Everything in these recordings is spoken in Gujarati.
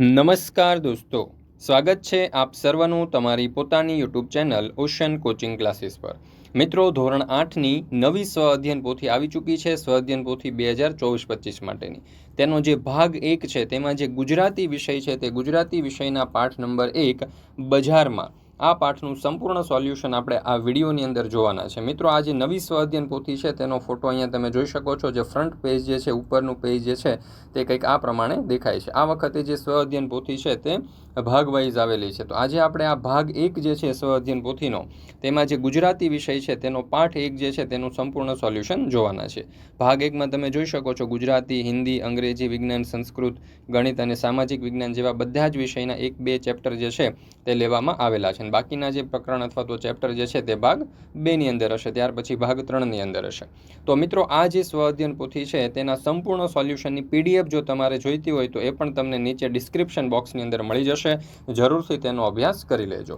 નમસ્કાર દોસ્તો. સ્વાગત છે આપ સર્વનું તમારી પોતાની YouTube channel ocean coaching classes પર. મિત્રો, ધોરણ આઠની નવી સ્વ અધ્યયન પોથી આવી ચૂકી છે, સ્વ અધ્યયન પોથી બે હજાર ચોવીસ પચીસ માટેની. તેનો જે ભાગ એક છે, તેમાં જે ગુજરાતી વિષય છે, તે ગુજરાતી વિષયના પાઠ નંબર એક બજારમાં. આ પાઠનું સંપૂર્ણ સોલ્યુશન આપણે આ વિડીયોની અંદર જોવાના છે. મિત્રો, આ જે નવી સ્વ અધ્યયન પોથી છે, તેનો ફોટો અહીંયા તમે જોઈ શકો છો. જે ફ્રન્ટ પેજ જે છે, ઉપરનું પેજ જે છે, તે કંઈક આ પ્રમાણે દેખાય છે. આ વખતે જે સ્વ અધ્યયન પોથી છે, તે ભાગ વાઇઝ આવેલી છે. તો આજે આપણે આ ભાગ એક જે છે, સ્વ અધ્યયન પોથીનો, તેમાં જે ગુજરાતી વિષય છે, તેનો પાઠ એક જે છે, તેનું સંપૂર્ણ સોલ્યુશન જોવાના છે. ભાગ એકમાં તમે જોઈ શકો છો, ગુજરાતી, હિન્દી, અંગ્રેજી, વિજ્ઞાન, સંસ્કૃત, ગણિત અને સામાજિક વિજ્ઞાન જેવા બધા જ વિષયના એક બે ચેપ્ટર જે છે, તે લેવામાં આવેલા છે. અને બાકીના જે પ્રકરણ અથવા તો ચેપ્ટર જે છે, તે ભાગ બેની અંદર હશે. ત્યાર પછી ભાગ ત્રણની અંદર હશે. તો મિત્રો, આ જે સ્વ અધ્યયન પોથી છે, તેના સંપૂર્ણ સોલ્યુશનની પીડીએફ જો તમારે જોઈતી હોય તો એ પણ તમને નીચે ડિસ્ક્રિપ્શન બોક્સની અંદર મળી જશે. જરૂરથી તેનો અભ્યાસ કરી લેજો.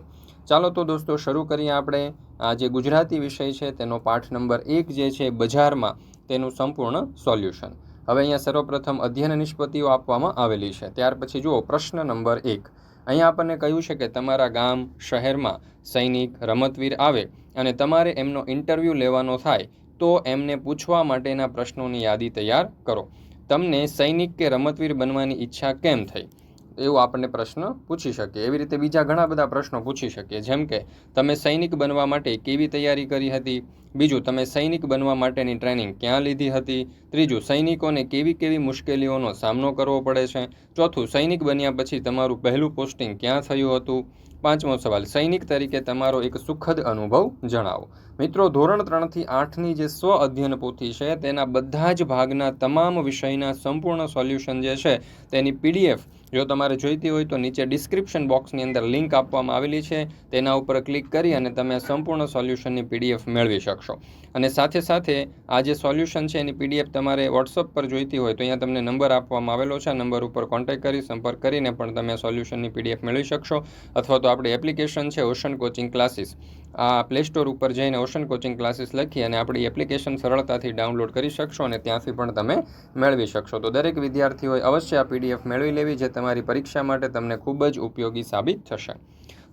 ચાલો તો દોસ્તો, શરૂ કરીએ આપણે. આ જે ગુજરાતી વિષય છે, તેનો પાઠ નંબર એક જે છે, બજારમાં તેનું સંપૂર્ણ સોલ્યુશન. હવે અહીંયા સર્વપ્રથમ અધ્યયન નિષ્પત્તિઓ આપવામાં આવેલી છે. ત્યાર પછી જુઓ, પ્રશ્ન નંબર એક. અહીંયા આપણને કહ્યું છે કે તમારા ગામ, શહેરમાં સૈનિક, રમતવીર આવે અને તમારે એમનો ઇન્ટરવ્યૂ લેવાનો થાય, તો એમને પૂછવા માટેના પ્રશ્નોની યાદી તૈયાર કરો. તમને સૈનિક કે રમતવીર બનવાની ઈચ્છા કેમ થઈ? એવું આપણને પ્રશ્ન પૂછી શકે. એવી રીતે બીજા ઘણા બધા પ્રશ્નો પૂછી શકીએ જેમ કે, તમે સૈનિક બનવા માટે કેવી તૈયારી કરી હતી? બીજું, તમે સૈનિક બનવા માટેની ટ્રેનિંગ ક્યાં લીધી હતી? ત્રીજું, સૈનિકોને કેવી કેવી મુશ્કેલીઓનો સામનો કરવો પડે છે? ચોથું, સૈનિક બન્યા પછી તમારું પહેલું પોસ્ટિંગ ક્યાં થયું હતું? પાંચમો સવાલ, સૈનિક તરીકે તમારો એક સુખદ અનુભવ જણાવો. મિત્રો, ધોરણ ત્રણથી આઠની જે સ્વ અધ્યયન પોથી છે, તેના બધા જ ભાગના તમામ વિષયના સંપૂર્ણ સોલ્યુશન જે છે, તેની પીડીએફ જો તમારે જોઈતી હોય તો નીચે ડિસ્ક્રિપ્શન બોક્સની અંદર લિંક આપવામાં આવેલી છે. તેના ઉપર ક્લિક કરી અને તમે સંપૂર્ણ સોલ્યુશનની પીડીએફ મેળવી શકશો. અને સાથે સાથે આ જે સોલ્યુશન છે, એની પીડીએફ તમારે વોટ્સઅપ પર જોઈતી હોય તો અહીંયા તમને નંબર આપવામાં આવેલો છે. આ નંબર ઉપર કોન્ટેક્ટ કરી, સંપર્ક કરીને પણ તમે સોલ્યુશનની પીડીએફ મેળવી શકશો. અથવા તો આપણી એપ્લિકેશન છે ઓશન કોચિંગ ક્લાસીસ આ પ્લે સ્ટોર ઉપર જઈને ઓશન કોચિંગ ક્લાસીસ લખી અને આપણી એપ્લિકેશન સરળતાથી ડાઉનલોડ કરી શકશો અને ત્યાંથી પણ તમે મેળવી શકશો. તો દરેક વિદ્યાર્થીઓએ અવશ્ય આ પીડીએફ મેળવી લેવી જે તમારી પરીક્ષા માટે તમને ખૂબ જ ઉપયોગી સાબિત થશે.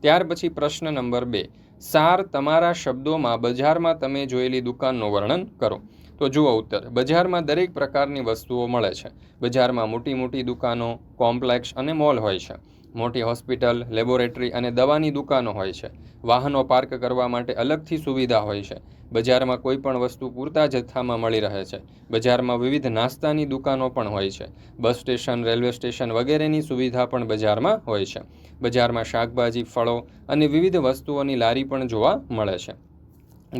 ત્યાર પછી પ્રશ્ન નંબર બે. સાર તમારા શબ્દોમાં બજારમાં તમે જોયેલી દુકાનનું વર્ણન કરો. તો જુઓ ઉત્તર. બજારમાં દરેક પ્રકારની વસ્તુઓ મળે છે. બજારમાં મોટી મોટી દુકાનો કોમ્પ્લેક્ષ અને મોલ હોય છે. મોટી હોસ્પિટલ, લેબોરેટરી અને દવાની દુકાનો હોય છે. વાહનો પાર્ક કરવા માટે અલગથી સુવિધા હોય છે. બજારમાં કોઈ પણ વસ્તુ પૂરતા જથ્થામાં મળી રહે છે. બજારમાં વિવિધ નાસ્તાની દુકાનો પણ હોય છે. બસ સ્ટેશન, રેલવે સ્ટેશન વગેરેની સુવિધા પણ બજારમાં હોય છે. બજારમાં શાકભાજી, ફળો અને વિવિધ વસ્તુઓની લારી પણ જોવા મળે છે.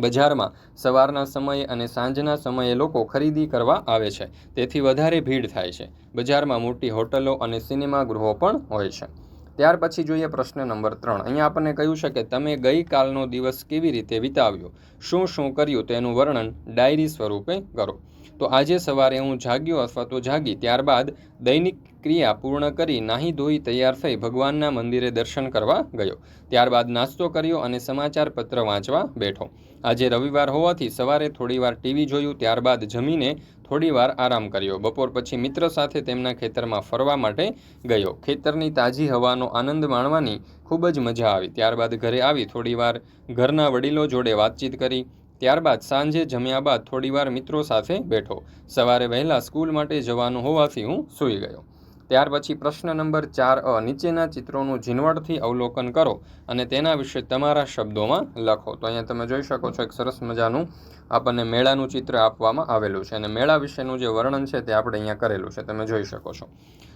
બજારમાં સવારના સમયે અને સાંજના સમયે લોકો ખરીદી કરવા આવે છે. તેથી વધારે ભીડ થાય છે. બજારમાં મોટી હોટલો અને સિનેમાગૃહો પણ હોય છે. ત્યાર પછી જોઈએ પ્રશ્ન નંબર ત્રણ. અહીંયા આપણને કહ્યું છે કે તમે ગઈકાલનો દિવસ કેવી રીતે વિતાવ્યો? શું શું કર્યું તેનું વર્ણન ડાયરી સ્વરૂપે કરો. તો આજે સવારે હું જાગ્યો અથવા તો જાગી, ત્યારબાદ દૈનિક ક્રિયા પૂર્ણ કરી નાહી ધોઈ તૈયાર થઈ ભગવાનના મંદિરે દર્શન કરવા ગયો. ત્યારબાદ નાસ્તો કર્યો અને સમાચાર પત્ર વાંચવા બેઠો. આજે રવિવાર હોવાથી સવારે થોડીવાર ટીવી જોયું, ત્યારબાદ જમીને થોડીવાર આરામ કર્યો. બપોર પછી મિત્ર સાથે તેમના ખેતરમાં ફરવા માટે ગયો. ખેતરની તાજી હવાનો આનંદ માણવાની ખૂબ જ મજા આવી. ત્યારબાદ ઘરે આવી થોડીવાર ઘરના વડીલો જોડે વાતચીત કરી. ત્યારબાદ સાંજે જમ્યા બાદ થોડીવાર મિત્રો સાથે બેઠો. સવારે વહેલા સ્કૂલ માટે જવાનું હોવાથી હું સૂઈ ગયો. ત્યાર પછી પ્રશ્ન નંબર ચાર અ, નીચેના ચિત્રોનું ઝીણવટથી અવલોકન કરો અને તેના વિશે તમારા શબ્દોમાં લખો. તો અહીંયા તમે જોઈ શકો છો, એક સરસ મજાનું આપણને મેળાનું ચિત્ર આપવામાં આવેલું છે અને મેળા વિશેનું જે વર્ણન છે તે આપણે અહીંયા કરેલું છે. તમે જોઈ શકો છો.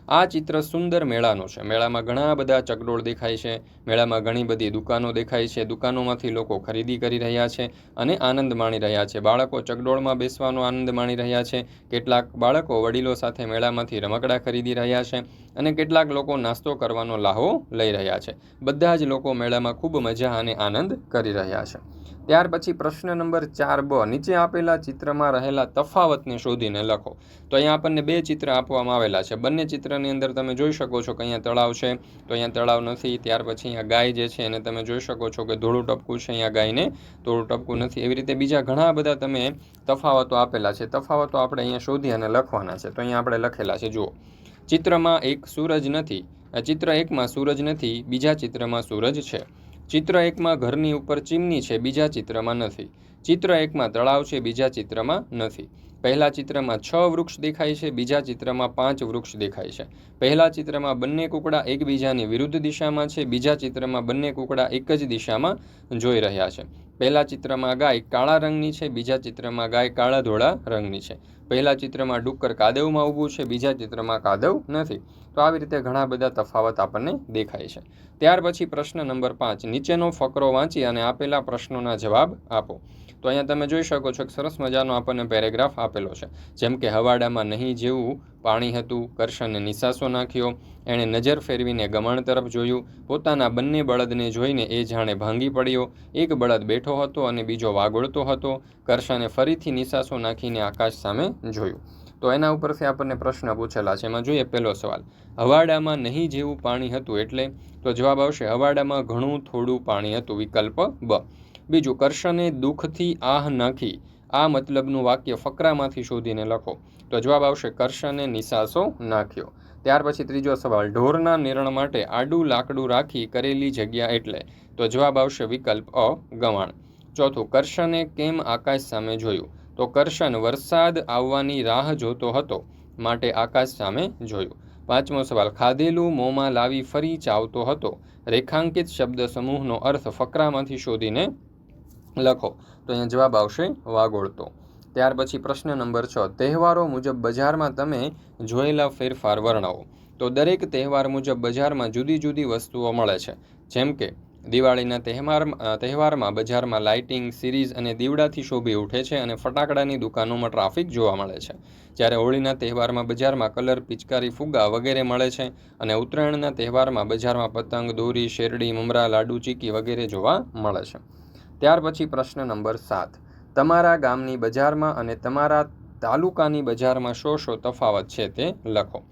આ ચિત્ર સુંદર મેળાનું છે. મેળામાં ઘણા બધા ચકડોળ દેખાય છે, મેળામાં ઘણી બધી દુકાનો દેખાય છે, દુકાનોમાંથી લોકો ખરીદી કરી રહ્યા છે અને આનંદ માણી રહ્યા છે. બાળકો ચકડોળમાં બેસવાનો આનંદ માણી રહ્યા છે. કેટલાક બાળકો વડીલો સાથે મેળામાંથી રમકડા ખરીદી રહ્યા છે અને કેટલાક લોકો નાસ્તો કરવાનો લાહો લઈ રહ્યા છે. બધા જ લોકો મેળામાં ખૂબ મજા અને આનંદ કરી રહ્યા છે. ત્યાર પછી પ્રશ્ન નંબર ચાર બ, નીચે આપેલા ચિત્રમાં રહેલા તફાવતને શોધીને લખો. તો અહીંયા આપણને બે ચિત્ર આપવામાં આવેલા છે. બંને ચિત્રની અંદર તમે જોઈ શકો છો કે અહીંયા તળાવ છે, તો અહીંયા તળાવ નથી. ત્યાર પછી અહીંયા ગાય જે છે એને તમે જોઈ શકો છો કે ધોળું ટપકું છે અહીંયા ગાયને. ધોળું ટપકું નથી. એવી રીતે બીજા ઘણા બધા તમે તફાવતો આપેલા છે. તફાવતો આપણે અહીંયા શોધી અને લખવાના છે. તો અહીંયા આપણે લખેલા છે, જુઓ. ચિત્રમાં એક સૂરજ નથી. આ ચિત્ર એકમાં સૂરજ નથી, બીજા ચિત્રમાં સૂરજ છે. ચિત્ર એકમાં ઘરની ઉપર ચીમની છે, બીજા ચિત્રમાં નથી. ચિત્ર એકમાં તળાવ છે, બીજા ચિત્રમાં નથી. પહેલા ચિત્રમાં છ વૃક્ષ દેખાય છે, બીજા ચિત્રમાં પાંચ વૃક્ષ દેખાય છે. પહેલા ચિત્રમાં બંને કૂકડા એકબીજાની વિરુદ્ધ દિશામાં છે, બીજા ચિત્રમાં બંને કૂકડા એક જ દિશામાં જોઈ રહ્યા છે. પહેલા ચિત્રમાં ગાય કાળા રંગની છે, બીજા ચિત્રમાં ગાય કાળા ધોળા રંગની છે. પહેલા ચિત્રમાં ડુક્કર કાદવમાં ઊભું છે, બીજા ચિત્રમાં કાદવ નથી. તો આવી રીતે ઘણા બધા તફાવત આપણને દેખાય છે. ત્યાર પછી પ્રશ્ન નંબર પાંચ, નીચેનો ફકરો વાંચી અને આપેલા પ્રશ્નોના જવાબ આપો. તો અહીંયા તમે જોઈ શકો છો કે સરસ મજાનો આપણને પેરેગ્રાફ આપેલો છે. જેમ કે હવાડામાં નહીં જેવું પાણી હતું કરશને નિશાસો નાખ્યો, એણે નજર ફેરવીને ગમણ તરફ જોયું. પોતાના બંને બળદને જોઈને એ જાણે ભાંગી પડ્યો. એક બળદ બેઠો હતો અને બીજો વાગોળતો હતો. કરશને ફરીથી નિશાસો નાખીને આકાશ સામે જોયું. તો એના ઉપરથી આપણને પ્રશ્ન પૂછેલા છે. એમાં જોઈએ પહેલો સવાલ, હવાડામાં નહીં જેવું પાણી હતું એટલે? તો જવાબ આવશે, હવાડામાં ઘણું થોડું પાણી હતું, વિકલ્પ બ. બીજું, કરશને દુઃખથી આહ નાખી. આ મતલબનું વાક્ય ફકરામાંથી શોધીને લખો. તો જવાબ આવશે, કરશને નિશાસો નાખ્યો. ત્યાર પછી ત્રીજો સવાલ, ઢોરના નિર્ણ માટે આડું લાકડું રાખી કરેલી જગ્યા એટલે? તો જવાબ આવશે, વિકલ્પ અ, ગવાણ. ચોથું, કરશને કેમ આકાશ સામે જોયું? તો કરશન વરસાદ આવવાની રાહ જોતો હતો, માટે આકાશ સામે જોયું. પાંચમો સવાલ, ખાધેલું મોંમાં લાવી ફરી ચાવતો હતો? રેખાંકિત શબ્દ સમૂહનો અર્થ ફકરામાંથી શોધીને લખો. તો અહીંયા જવાબ આવશે વાગોળતો. ત્યાર પછી પ્રશ્ન નંબર છ. તહેવારો મુજબ બજારમાં તમે જોયેલા ફેરફાર વર્ણવો. તો દરેક તહેવાર મુજબ બજારમાં જુદી જુદી વસ્તુઓ મળે છે. જેમ કે, દિવાળીના તહેવાર તહેવારમાં બજારમાં લાઇટિંગ, સિરીઝ અને દીવડાથી શોભી ઉઠે છે અને ફટાકડાની દુકાનોમાં ટ્રાફિક જોવા મળે છે. જ્યારે હોળીના તહેવારમાં બજારમાં કલર, પિચકારી, ફુગ્ગા વગેરે મળે છે અને ઉત્તરાયણના તહેવારમાં બજારમાં પતંગ, દોરી, શેરડી, મમરા, લાડુ, ચીકી વગેરે જોવા મળે છે. ત્યાર પછી પ્રશ્ન નંબર સાત. તમારા ગામની બજારમાં અને તમારા તાલુકાની બજારમાં શો શો તફાવત છે તે લખો.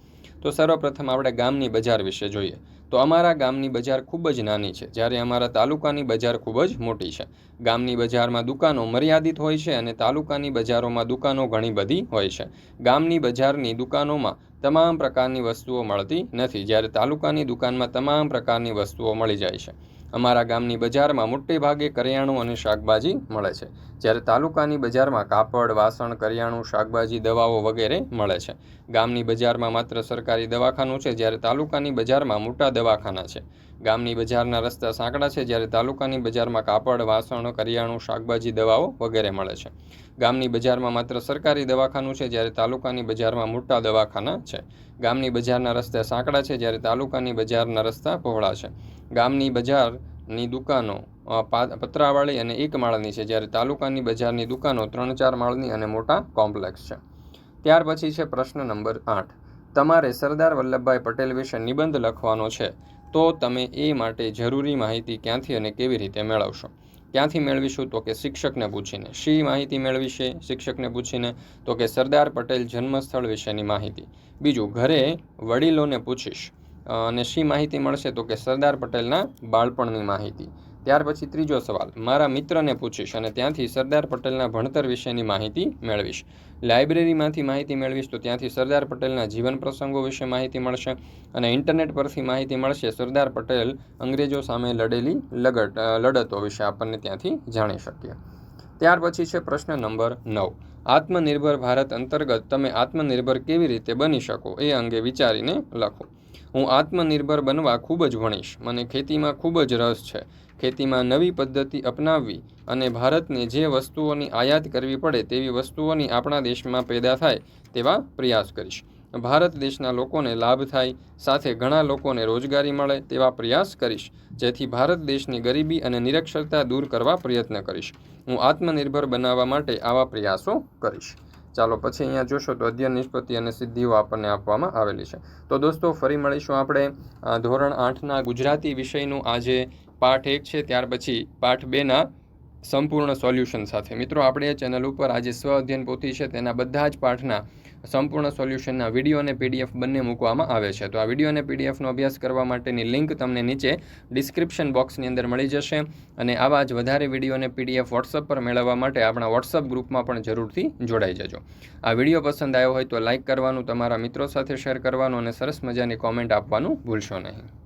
તો સર્વપ્રથમ આપણે ગામની બજાર વિશે જોઈએ. તો અમારા ગામની બજાર ખૂબ જ નાની છે. જ્યારે અમારા તાલુકાની બજાર ખૂબ જ મોટી છે. ગામની બજારમાં દુકાનો મર્યાદિત હોય છે અને તાલુકાની બજારોમાં દુકાનો ઘણી બધી હોય છે. ગામની બજારની દુકાનોમાં તમામ પ્રકારની વસ્તુઓ મળતી નથી. જ્યારે તાલુકાની દુકાનમાં તમામ પ્રકારની વસ્તુઓ મળી જાય છે. અમારા ગામની બજારમાં મોટે ભાગે કરિયાણું અને શાકભાજી મળે છે. જ્યારે તાલુકાની બજારમાં કાપડ, વાસણ, કરિયાણું, શાકભાજી, દવાઓ વગેરે મળે છે. ગામની બજારમાં માત્ર સરકારી દવાખાનું છે, જ્યારે તાલુકાની બજારમાં મોટા દવાખાના છે. ગામની બજારના રસ્તા સાંકડા છે, જ્યારે તાલુકાની બજારમાં કાપડ, વાસણ, કરિયાણું, શાકભાજી, દવાઓ વગેરે મળે છે. ગામની બજારમાં માત્ર સરકારી દવાખાનું છે, જ્યારે તાલુકાની બજારમાં મોટા દવાખાના છે. ગામની બજારના રસ્તા સાંકડા છે, જ્યારે તાલુકાની બજારના રસ્તા પહોળા છે. ગામની બજારની દુકાનો પતરાવાળી અને એક માળની છે, જ્યારે તાલુકાની બજારની દુકાનો ત્રણ ચાર માળની અને મોટા કોમ્પ્લેક્સ છે. ત્યાર પછી છે પ્રશ્ન નંબર આઠ. તમારે સરદાર વલ્લભભાઈ પટેલ વિશે નિબંધ લખવાનો છે. તો તમે એ માટે જરૂરી માહિતી ક્યાંથી અને કેવી રીતે મેળવશો? ક્યાંથી મેળવીશું? તો કે શિક્ષકને પૂછીને. શી માહિતી મેળવીશે શિક્ષકને પૂછીને. તો કે સરદાર પટેલ જન્મસ્થળ વિશેની માહિતી. બીજું, ઘરે વડીલોને પૂછીશ. અને શી માહિતી મળશે? તો કે સરદાર પટેલના બાળપણની માહિતી. ત્યાર પછી ત્રીજો સવાલ. મારા મિત્રને પૂછીશ અને ત્યાંથી સરદાર પટેલના ભણતર વિશેની માહિતી મેળવીશ. લાઇબ્રેરીમાંથી માહિતી મેળવીશ તો ત્યાંથી સરદાર પટેલના જીવન પ્રસંગો વિશે માહિતી મળશે અને ઇન્ટરનેટ પરથી માહિતી મળશે. સરદાર પટેલ અંગ્રેજો સામે લડેલી લગટ લડતો વિશે આપણને ત્યાંથી જાણી શકીએ. ત્યાર પછી છે પ્રશ્ન નંબર નવ. આત્મનિર્ભર ભારત અંતર્ગત તમે આત્મનિર્ભર કેવી રીતે બની શકો એ અંગે વિચારીને લખો. હું આત્મનિર્ભર બનવા ખૂબ જ ભણીશ. મને ખેતીમાં ખૂબ જ રસ છે. ખેતીમાં નવી પદ્ધતિ અપનાવવી અને ભારતને જે વસ્તુઓની આયાત કરવી પડે તેવી વસ્તુઓની આપણા દેશમાં પેદા થાય તેવા પ્રયાસ કરીશ. ભારત દેશના લોકોને લાભ થાય, સાથે ઘણા લોકોને રોજગારી મળે તેવા પ્રયાસ કરીશ, જેથી ભારત દેશની ગરીબી અને નિરક્ષરતા દૂર કરવા પ્રયત્ન કરીશ. હું આત્મનિર્ભર બનાવવા માટે આવા પ્રયાસો કરીશ. ચાલો પછી અહીંયા જોશો તો અધ્યયન નિષ્પત્તિ અને સિદ્ધિઓ આપણને આપવામાં આવેલી છે. તો દોસ્તો, ફરી મળીશું આપણે. ધોરણ આઠના ગુજરાતી વિષયનું આજે પાઠ એક છે, ત્યાર પછી પાઠ બેના સંપૂર્ણ સોલ્યુશન સાથે. મિત્રો, આપણે ચેનલ ઉપર આજે સ્વ અધ્યયન પોથી છે, તેના બધા જ પાઠના સંપૂર્ણ સોલ્યુશનના વીડિયો અને પીડીએફ બંને મૂકવામાં આવે છે. તો આ વીડિયો અને પીડીએફનો અભ્યાસ કરવા માટેની લિંક તમને નીચે ડિસ્ક્રિપ્શન બોક્સની અંદર મળી જશે અને આવા જ વધારે વીડિયો અને પીડીએફ વોટ્સઅપ પર મેળવવા માટે આપણા વોટ્સઅપ ગ્રુપમાં પણ જરૂરથી જોડાઈ જજો. આ વીડિયો પસંદ આવ્યો હોય તો લાઇક કરવાનું, તમારા મિત્રો સાથે શેર કરવાનું અને સરસ મજાની કોમેન્ટ આપવાનું ભૂલશો નહીં.